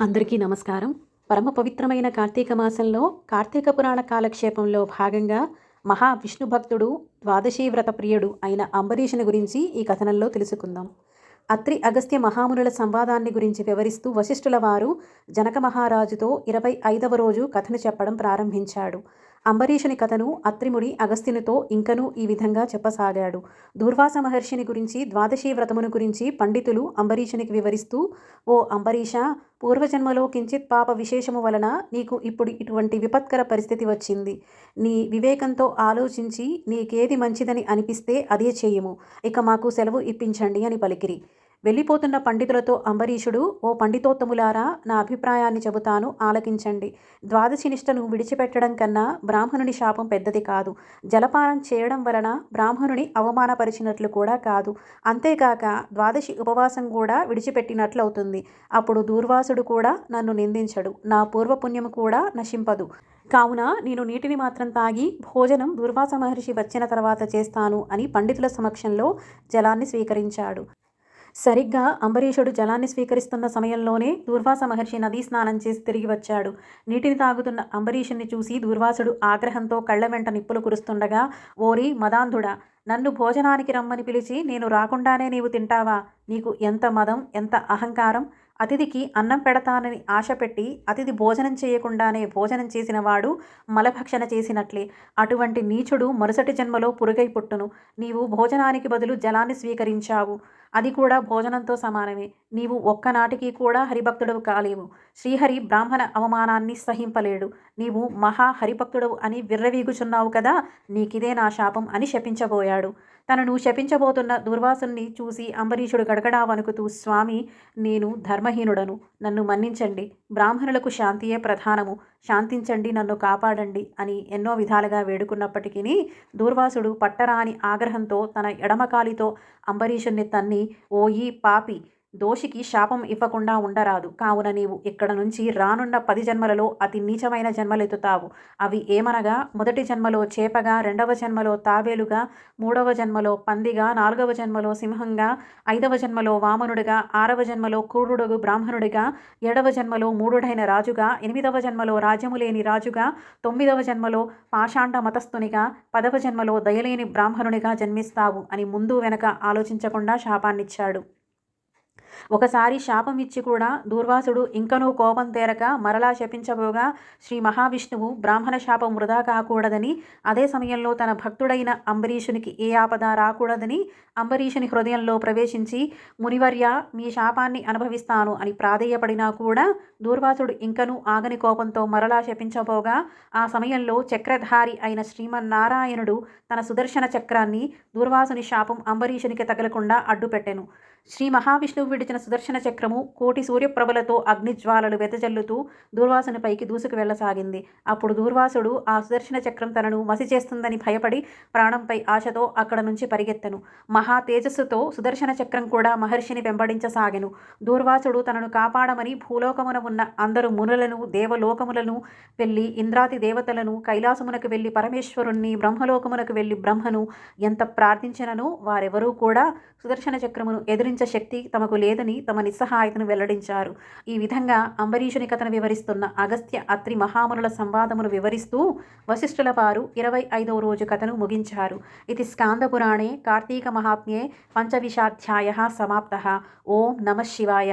అందరికీ నమస్కారం. పరమ పవిత్రమైన కార్తీక మాసంలో కార్తీక పురాణ కాలక్షేపంలో భాగంగా మహా విష్ణు భక్తుడు ద్వాదశీ వ్రత ప్రియుడు అయిన అంబరీషుని గురించి ఈ కథనంలో తెలుసుకుందాం. అత్రి అగస్త్య మహామునుల సంవాదాన్ని గురించి వివరిస్తూ వశిష్ఠుల వారు జనక మహారాజుతో ఇరవై ఐదవ రోజు కథను చెప్పడం ప్రారంభించాడు. అంబరీషుని కథను అత్రిముడి అగస్త్యునితో ఇంకనూ ఈ విధంగా చెప్పసాగాడు. దూర్వాస మహర్షిని గురించి ద్వాదశీ వ్రతమును గురించి పండితులు అంబరీషునికి వివరిస్తూ ఓ అంబరీష పూర్వజన్మలో కించిత్ పాప విశేషము వలన నీకు ఇప్పుడు ఇటువంటి విపత్కర పరిస్థితి వచ్చింది. నీ వివేకంతో ఆలోచించి నీకేది మంచిదని అనిపిస్తే అదే చేయము. ఇక మాకు సెలవు ఇప్పించండి అని పలికిరి. వెళ్ళిపోతున్న పండితులతో అంబరీషుడు ఓ పండితోత్తములారా నా అభిప్రాయాన్ని చెబుతాను ఆలకించండి. ద్వాదశి నిష్ఠను విడిచిపెట్టడం కన్నా బ్రాహ్మణుని శాపం పెద్దది కాదు. జలపానం చేయడం వలన బ్రాహ్మణుని అవమానపరిచినట్లు కూడా కాదు. అంతేకాక ద్వాదశి ఉపవాసం కూడా విడిచిపెట్టినట్లు అవుతుంది అప్పుడు దూర్వాసుడు కూడా నన్ను నిందించడు. నా పూర్వపుణ్యం కూడా నశింపదు. కావున నేను నీటిని మాత్రం తాగి భోజనం దుర్వాస మహర్షి వచ్చిన తర్వాత చేస్తాను అని పండితుల సమక్షంలో జలాన్ని స్వీకరించాడు. సరిగ్గా అంబరీషుడు జలాన్ని స్వీకరిస్తున్న సమయంలోనే దూర్వాస మహర్షి నదీ స్నానం చేసి తిరిగి వచ్చాడు. నీటిని తాగుతున్న అంబరీషుని చూసి దూర్వాసుడు ఆగ్రహంతో కళ్ళ వెంట నిప్పులు కురుస్తుండగా ఓరి మదాంధుడా నన్ను భోజనానికి రమ్మని పిలిచి నేను రాకుండానే నీవు తింటావా? నీకు ఎంత మదం ఎంత అహంకారం? అతిథికి అన్నం పెడతానని ఆశ పెట్టి అతిథి భోజనం చేయకుండానే భోజనం చేసిన వాడు మలభక్షణ చేసినట్లే. అటువంటి నీచుడు మరుసటి జన్మలో పురుగై పుట్టును. నీవు భోజనానికి బదులు జలాన్ని స్వీకరించావు. అది కూడా భోజనంతో సమానమే. నీవు ఒక్కనాటికి కూడా హరిభక్తుడవు కాలేవు. శ్రీహరి బ్రాహ్మణ అవమానాన్ని సహింపలేడు. నీవు మహా హరిభక్తుడవు అని విర్రవీగుచున్నావు కదా నీకిదే నా శాపం అని శపించబోయాడు. తనను శపించబోతున్న దుర్వాసుని చూసి అంబరీషుడు గడగడా వణుకుతూ స్వామి నేను ధర్మహీనుడను. నన్ను మన్నించండి. బ్రాహ్మణులకు శాంతియే ప్రధానము. శాంతించండి నన్ను కాపాడండి అని ఎన్నో విధాలుగా వేడుకున్నప్పటికీ దూర్వాసుడు పట్టరాని ఆగ్రహంతో తన ఎడమకాలితో అంబరీషుణ్ణి తన్ని ఓయి పాపి దోషికి శాపం ఇవ్వకుండా ఉండరాదు. కావున నీవు ఇక్కడ నుంచి రానున్న పది జన్మలలో అతి నీచమైన జన్మలెత్తుతావు అవి ఏమనగా మొదటి జన్మలో చేపగా రెండవ జన్మలో తాబేలుగా మూడవ జన్మలో పందిగా నాలుగవ జన్మలో సింహంగా ఐదవ జన్మలో వామనుడిగా ఆరవ జన్మలో క్రూరుడుగు బ్రాహ్మణుడిగా ఏడవ జన్మలో మూఢుడైన రాజుగా ఎనిమిదవ జన్మలో రాజ్యము లేని రాజుగా తొమ్మిదవ జన్మలో పాషాండ మతస్థునిగా పదవ జన్మలో దయలేని బ్రాహ్మణునిగా జన్మిస్తావు అని ముందు వెనక ఆలోచించకుండా శాపాన్నిచ్చాడు. ఒకసారి శాపం ఇచ్చి కూడా దూర్వాసుడు ఇంకనూ కోపం తేరక మరలా శపించబోగా శ్రీ మహావిష్ణువు బ్రాహ్మణ శాపం వృధా కాకూడదని అదే సమయంలో తన భక్తుడైన అంబరీషునికి ఏ ఆపద రాకూడదని అంబరీషుని హృదయంలో ప్రవేశించి మునివర్య మీ శాపాన్ని అనుభవిస్తాను అని ప్రాధేయపడినా కూడా దూర్వాసుడు ఇంకనూ ఆగని కోపంతో మరలా శపించబోగా ఆ సమయంలో చక్రధారి అయిన శ్రీమన్నారాయణుడు తన సుదర్శన చక్రాన్ని దూర్వాసుని శాపం అంబరీషునికి తగలకుండా అడ్డుపెట్టెను. శ్రీ మహావిష్ణువు విడిచిన సుదర్శన చక్రము కోటి సూర్యప్రభలతో అగ్నిజ్వాలలు వెతజల్లుతూ దూర్వాసుని పైకి దూసుకు వెళ్ళసాగింది. అప్పుడు దూర్వాసుడు ఆ సుదర్శన చక్రం తనను మసి చేస్తుందని భయపడి ప్రాణంపై ఆశతో అక్కడ నుంచి పరిగెత్తను. మహా తేజస్సుతో సుదర్శన చక్రం కూడా మహర్షిని వెంబడించసాగెను. దూర్వాసుడు తనను కాపాడమని భూలోకమున ఉన్న అందరు మునులను దేవలోకములను వెళ్ళి ఇంద్రాతి దేవతలను కైలాసమునకు వెళ్ళి పరమేశ్వరుణ్ణి బ్రహ్మలోకమునకు వెళ్ళి బ్రహ్మను ఎంత ప్రార్థించినను వారెవరూ కూడా సుదర్శన చక్రమును ఎదిరించ శక్తి తమకు లేదు. లేదని తమ నిస్సహాయతను వెల్లడించారు. ఈ విధంగా అంబరీషుని కథను వివరిస్తున్న అగస్త్య అత్రి మహామునుల సంవాదమును వివరిస్తూ వశిష్ఠుల వారు ఇరవై ఐదవ రోజు కథను ముగించారు. ఇది స్కాందపురాణే కార్తీక మహాత్మ్యే పంచవిశాధ్యాయ సమాప్త. ఓం నమ శివాయ.